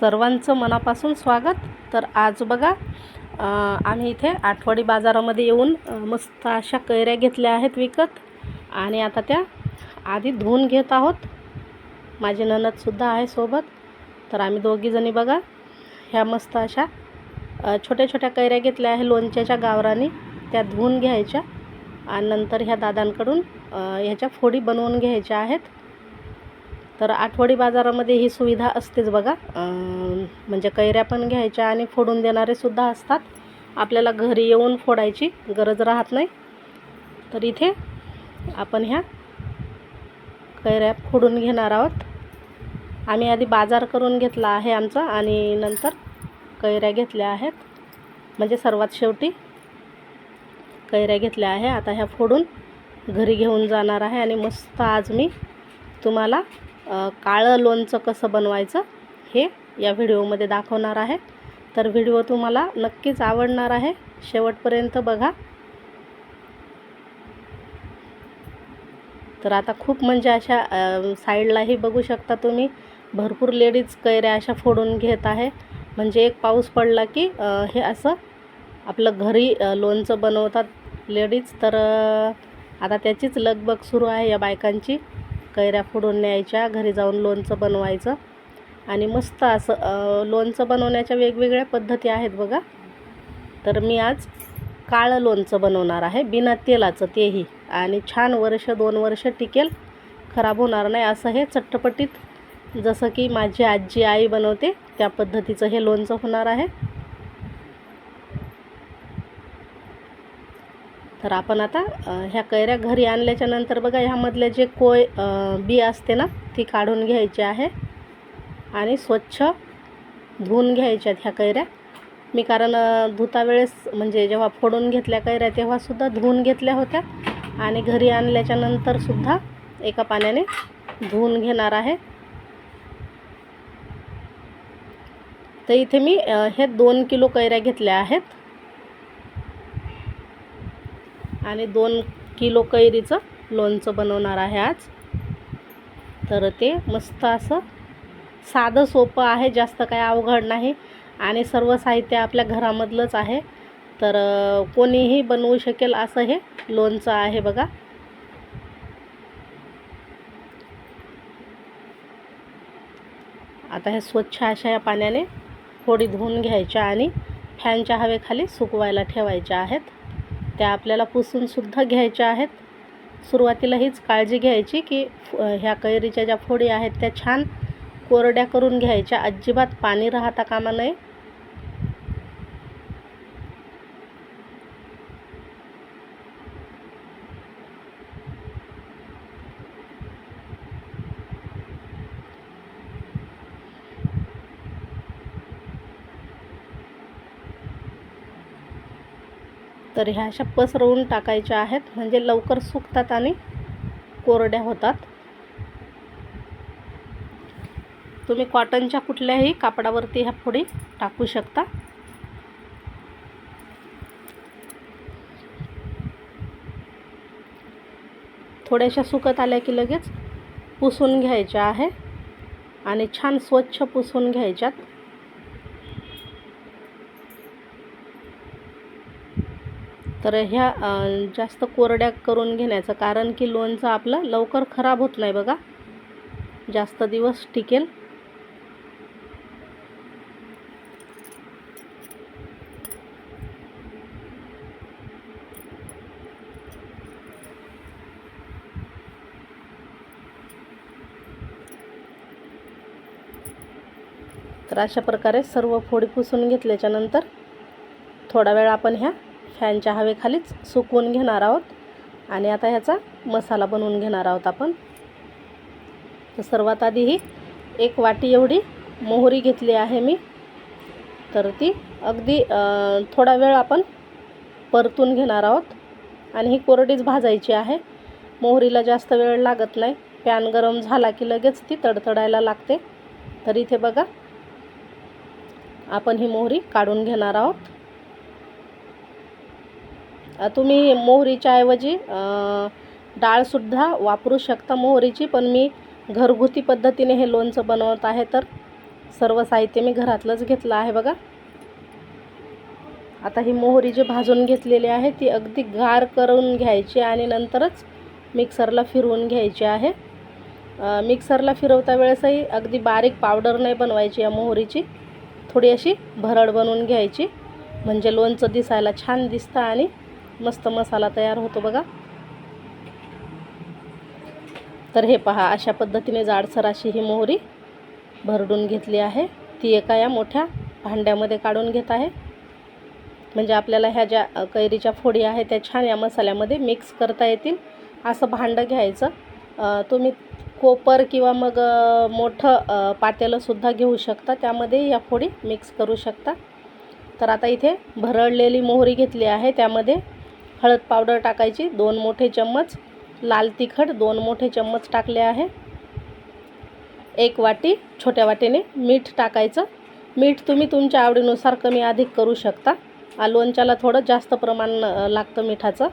सर्वांचं मनापासून स्वागत. तर आज बघा आम्ही इथे आठवडी बाजारामध्ये येऊन मस्त अशा कैऱ्या घेतल्या आहेत विकत. आणि आता त्या आधी धुवून घेत आहोत. माझी ननदसुद्धा आहे सोबत. तर आम्ही दोघीजणी बघा ह्या मस्त अशा छोट्या छोट्या कैऱ्या घेतल्या आहे लोणच्याच्या गावरानी. त्या धुवून घ्यायच्या. आणि नंतर ह्या दादांकडून ह्याच्या फोडी बनवून घ्यायच्या आहेत. तर आठवडी बाजारामध्ये ही सुविधा असतेच बघा. म्हणजे कैऱ्या पण घ्यायच्या आणि फोडून देणारेसुद्धा असतात. आपल्याला घरी येऊन फोडायची गरज राहत नाही. तर इथे आपण ह्या कैऱ्या फोडून घेणार आहोत. आम्ही आधी बाजार करून घेतला आहे आमचा आणि नंतर कैऱ्या घेतल्या आहेत. म्हणजे सर्वात शेवटी कैऱ्या घेतल्या आहे. आता ह्या फोडून घरी घेऊन जाणार आहे आणि मस्त आज मी तुम्हाला काळं लोणचं कसं बनवायचं हे या व्हिडिओमध्ये दाखवणार आहे. तर व्हिडिओ तुम्हाला नक्कीच आवडणार आहे. शेवटपर्यंत बघा. तर आता खूप म्हणजे अशा साईडलाही बघू शकता तुम्ही. भरपूर लेडीज कैऱ्या अशा फोडून घेत आहे. म्हणजे एक पाऊस पडला की हे असं आपलं घरी लोणचं बनवतात लेडीज. तर आता त्याचीच लगबग सुरू आहे या बायकांची. कैऱ्या फोडून न्यायच्या घरी जाऊन लोणचं बनवायचं. आणि मस्त असं लोणचं बनवण्याच्या वेगवेगळ्या पद्धती आहेत बघा. तर मी आज काळं लोणचं बनवणार आहे बिना तेलाचं तेही. आणि छान वर्ष दोन वर्ष टिकेल खराब होणार नाही असं हे चटपटीत जसं की माझी आजी आई बनवते त्या पद्धतीचं हे लोणचं होणार आहे. तर आपण आता ह्या कैऱ्या घरी आणल्याच्या नंतर बघा ह्यामधले जे कोय बी असते ना ती काढून घ्यायची आहे. आणि स्वच्छ धुवून घ्यायच्यात ह्या कैऱ्या. मी कारण धुता वेळेस म्हणजे जेव्हा फोडून घेतल्या कैऱ्या तेव्हासुद्धा धुवून घेतल्या होत्या. आणि घरी आणल्याच्या नंतरसुद्धा एका पाण्याने धुवून घेणार आहे. तर इथे मी हे दोन किलो कैऱ्या घेतल्या आहेत. आणि दोन किलो कैरीचं लोणचं बनवणार आहे आज. तर ते मस्त असं साधं सोपं आहे जास्त काय अवघड नाही आणि सर्व साहित्य आपल्या घरामधलंच आहे. तर कोणीही बनवू शकेल असं हे लोणचं आहे बघा. आता हे स्वच्छ अशा या पाण्याने फोडी धुवून घ्यायच्या आणि फॅनच्या हवेखाली सुकवायला ठेवायच्या आहेत. त्या आपल्याला पुसूनसुद्धा घ्यायच्या आहेत. सुरुवातीला हीच काळजी घ्यायची की ह्या कैरीच्या ज्या फोडी आहेत त्या छान कोरड्या करून घ्यायच्या. अजिबात पाणी राहता कामा नये. तर ह्या अशा पसरवून टाकायच्या आहेत. म्हणजे लवकर सुकतात आणि कोरड्या होतात. तुम्ही कॉटनच्या कुठल्याही कापडावरती ह्या फोडी टाकू शकता. थोड्याशा सुकत आल्या की लगेच पुसून घ्यायच्या आहे. आणि छान स्वच्छ पुसून घ्यायच्यात. तर ह्या जास्त कोरड्या करून घेण्याचं कारण की लोणचं आपलं लवकर खराब होत नाही बघा. जास्त दिवस टिकेल. तर अशा प्रकारे सर्व फोडी पुसून घेतल्याच्यानंतर थोडा वेळ आपण ह्या फॅनच्या हवेखालीच सुकवून घेणार आहोत. आणि आता ह्याचा मसाला बनवून घेणार आहोत आपण. तर सर्वात आधी ही एक वाटी एवढी मोहरी घेतली आहे मी. तर ती अगदी थोडा वेळ आपण परतून घेणार आहोत. आणि ही कोरडीच भाजायची आहे. मोहरीला जास्त वेळ लागत नाही. पॅन गरम झाला की लगेच ती तडतडायला लागते. तर इथे बघा आपण ही मोहरी काढून घेणार आहोत. तुम्ही मोहरीच्या ऐवजी डाळसुद्धा वापरू शकता मोहरीची पण मी घरगुती पद्धतीने हे लोणचं बनवत आहे तर सर्व साहित्य मी घरातलंच घेतलं आहे बघा. आता ही मोहरी जी भाजून घेतलेली आहे ती अगदी गार करून घ्यायची आणि नंतरच मिक्सरला फिरवून घ्यायची आहे. मिक्सरला फिरवता वेळेसही अगदी बारीक पावडर नाही बनवायची या मोहरीची. थोडी अशी भरड बनवून घ्यायची म्हणजे लोणचं दिसायला छान दिसतं आणि मस्त मसाला तयार होतो बघा. तर हे पहा अशा पद्धतीने जाडसर अशी ही मोहरी भरडून घेतली आहे. ती एका या मोठ्या भांड्यामध्ये काढून घेत आहे. म्हणजे आपल्याला ह्या ज्या कैरीच्या फोडी आहे त्या छान या मसाल्यामध्ये मिक्स करता येतील. असं भांडं घ्यायचं. तुम्ही कोपर किंवा मग मोठं पातेलंसुद्धा घेऊ शकता. त्यामध्ये या फोडी मिक्स करू शकता. तर आता इथे भरडलेली मोहरी घेतली आहे. त्यामध्ये हळद पावडर टाकायची दोन मोठे चम्मच. लाल तिखट दोन मोठे चम्मच टाकले आहे. एक वाटी छोट्या वाटीने मीठ टाकायचं. मीठ तुम्ही तुमच्या आवडीनुसार कमी अधिक करू शकता. लोणच्याला थोडं जास्त प्रमाण लागतं मिठाचं.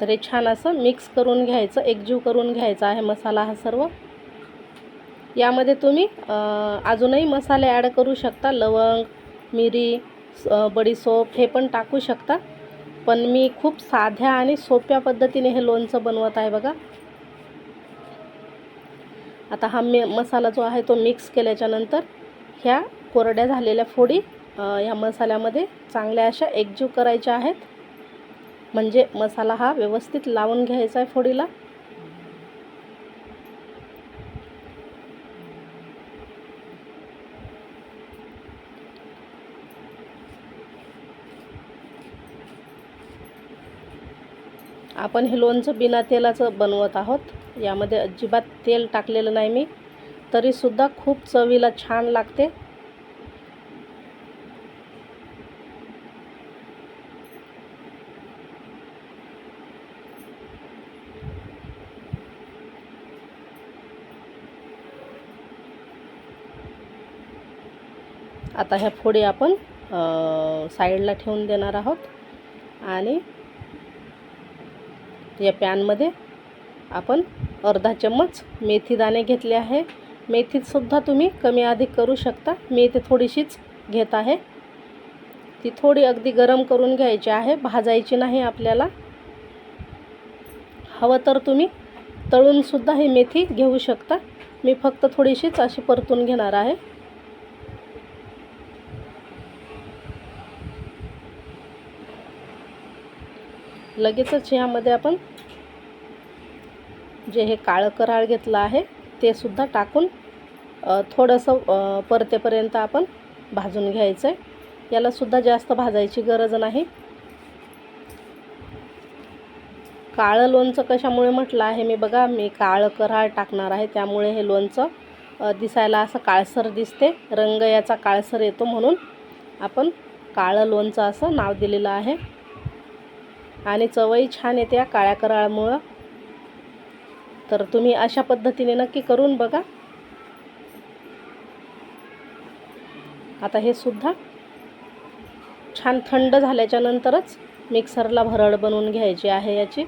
तर हे छान असं मिक्स करून घ्यायचं एकजीव करून घ्यायचा आहे मसाला हा सर्व. यामध्ये तुम्ही अजूनही मसाले ॲड करू शकता. लवंग मिरी बडीसोप हे पण टाकू शकता. पण मी खूप साध्या आणि सोप्या पद्धतीने हे लोणचं बनवत आहे बघा. आता हा मे मसाला जो आहे तो मिक्स केल्याच्यानंतर ह्या कोरड्या झालेल्या फोडी ह्या मसाल्यामध्ये चांगल्या अशा एकजीव करायच्या आहेत. म्हणजे मसाला हा व्यवस्थित लावून घ्यायचा आहे फोडीला. आपण हे लोणचं बिना तेलाचं बनवत आहोत. यामध्ये अजिबात तेल टाकलेलं नाही मी. तरीसुद्धा खूप चवीला छान लागते. आता ह्या फोडी आपण साईडला ठेवून देणार आहोत. आणि या पॅनमध्ये आपण अर्धा चम्मच मेथी दाणे घेतले आहे. मेथीतसुद्धा तुम्ही कमी अधिक करू शकता. मी इथे थोडीशीच घेत आहे. ती थोडी अगदी गरम करून घ्यायची आहे. भाजायची नाही आपल्याला. हवं तर तुम्ही तळूनसुद्धा ही मेथी घेऊ शकता. मी फक्त थोडीशीच अशी परतून घेणार आहे. लगेचच ह्यामध्ये आपण जे हे काळं कराळ घेतलं आहे ते सुद्धा टाकून थोडंसं परतेपर्यंत आपण भाजून घ्यायचं आहे यालासुद्धा जास्त भाजायची गरज नाही. काळं लोणचं कशामुळे म्हटलं आहे मी बघा मी काळं कराळ टाकणार आहे त्यामुळे हे लोणचं दिसायला असं काळसर दिसते. रंग याचा काळसर येतो म्हणून आपण काळं लोणचं असं नाव दिलेलं आहे. आणि चवही छान येते या काळ्या कराळमुळं. तर तुम्ही अशा पद्धतीने नक्की करून बघा. आता हे सुद्धा छान थंड झाल्याच्या नंतरच मिक्सरला भरड बनवून घ्यायची आहे याची.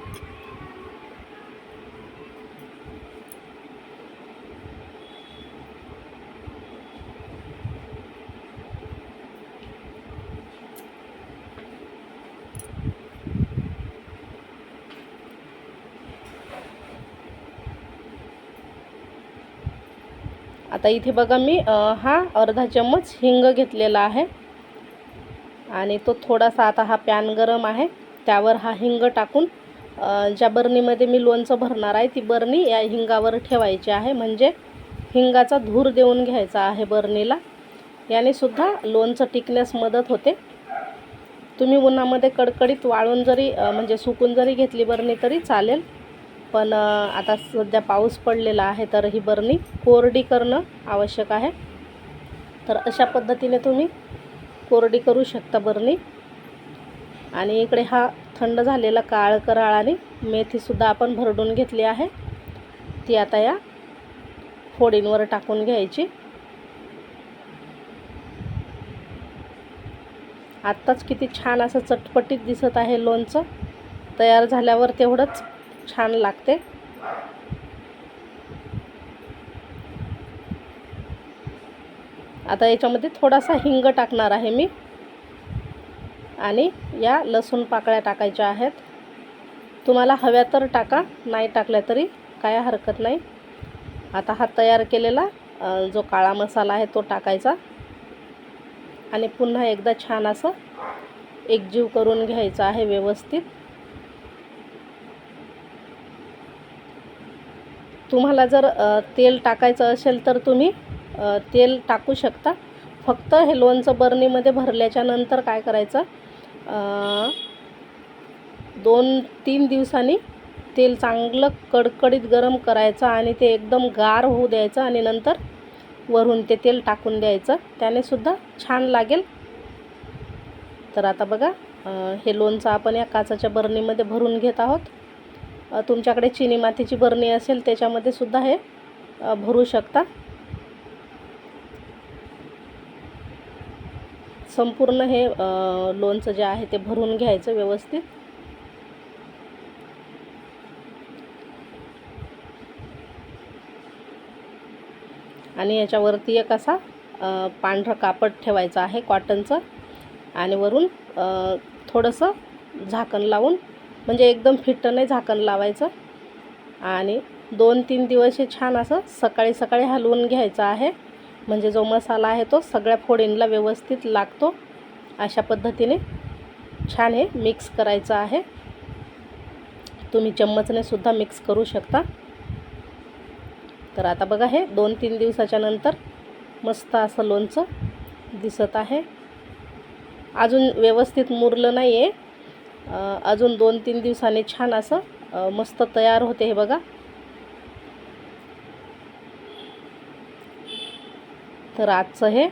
आता इथे बघा मी हा अर्धा चम्मच हिंग घेतलेला आहे. आणि तो थोडासा आता हा पॅन गरम आहे. त्यावर हा हिंग टाकून ज्या बरणीमध्ये मी लोणचं भरणार आहे ती बरणी या हिंगावर ठेवायची आहे. म्हणजे हिंगाचा धूर देऊन घ्यायचा आहे बरणीला. याने सुद्धा लोणचं टिकण्यास मदत होते. तुम्ही उन्हामध्ये कडकडीत वाळून जरी म्हणजे सुकून जरी घेतली बरणी तरी चालेल. पण आता सध्या पाऊस पडलेला आहे तर ही बरणी कोरडी करणं आवश्यक आहे. तर अशा पद्धतीने तुम्ही कोरडी करू शकता बरणी आणि इकडे हा थंड झालेला काळ कराळ आणि मेथीसुद्धा आपण भरडून घेतली आहे. ती आता या फोडींवर टाकून घ्यायची. आत्ताच किती छान असं चटपटीत दिसत आहे लोणचं. तयार झाल्यावर तेवढंच छान लागते. आता याच्यामध्ये थोडासा हिंग टाकणार आहे मी. आणि या लसूण पाकळ्या टाकायच्या आहेत. तुम्हाला हव्या तर टाका नाही टाकल्या तरी काय हरकत नाही. आता हा तयार केलेला जो काळा मसाला आहे तो टाकायचा. आणि पुन्हा एकदा छान असं एकजीव करून घ्यायचं आहे व्यवस्थित. तुम्हाला जर तेल टाकायचं असेल तर तुम्ही तेल टाकू शकता. फक्त हे लोणचं बरणीमध्ये भरल्याच्या नंतर काय करायचं दोन तीन दिवसांनी तेल चांगलं कडकडीत गरम करायचं आणि ते एकदम गार होऊ द्यायचं आणि नंतर वरून ते तेल टाकून द्यायचं. त्याने सुद्धा छान लागेल. तर आता बघा हे लोणचं आपण या काचाच्या बरणीमध्ये भरून घेत आहोत. तुमच्याकडे चिनी मातीची बरणी असेल त्याच्यामध्ये सुद्धा हे भरू शकता. संपूर्ण हे लोणचं जे आहे ते भरून घ्यायचं व्यवस्थित. आणि याच्यावरती एक असा पांढरं कापड ठेवायचं आहे कॉटनचं आणि वरून थोडंसं झाकण लावून म्हणजे एकदम फिट्ट नाही झाकण लावायचं. आणि दोन तीन दिवस हे छान असं सकाळी सकाळी हलवून घ्यायचं आहे. म्हणजे जो मसाला आहे तो सगळ्या फोडींला व्यवस्थित लागतो. अशा पद्धतीने छान हे मिक्स करायचं आहे. तुम्ही चम्मचने सुद्धा मिक्स करू शकता. तर आता बघा हे दोन तीन दिवसाच्या नंतर मस्त असं लोणचं दिसत आहे. अजून व्यवस्थित मुरलं नाही आहे अजून दोन तीन दिवसांनी छान असं मस्त तयार होते हे बघा. तर आजचं हे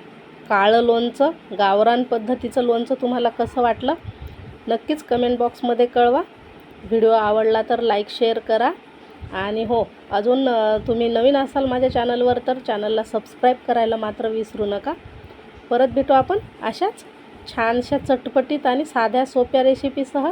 काळं लोणचं गावरान पद्धतीचं लोणचं तुम्हाला कसं वाटलं? नक्कीच कमेंट बॉक्समध्ये कळवा. व्हिडिओ आवडला तर लाईक शेअर करा. आणि हो अजून तुम्ही नवीन असाल माझ्या चॅनलवर तर चॅनलला सबस्क्राईब करायला मात्र विसरू नका. परत भेटू आपण अशाच छानशा चटपटीत आणि साध्या सोप्या रेसिपीसह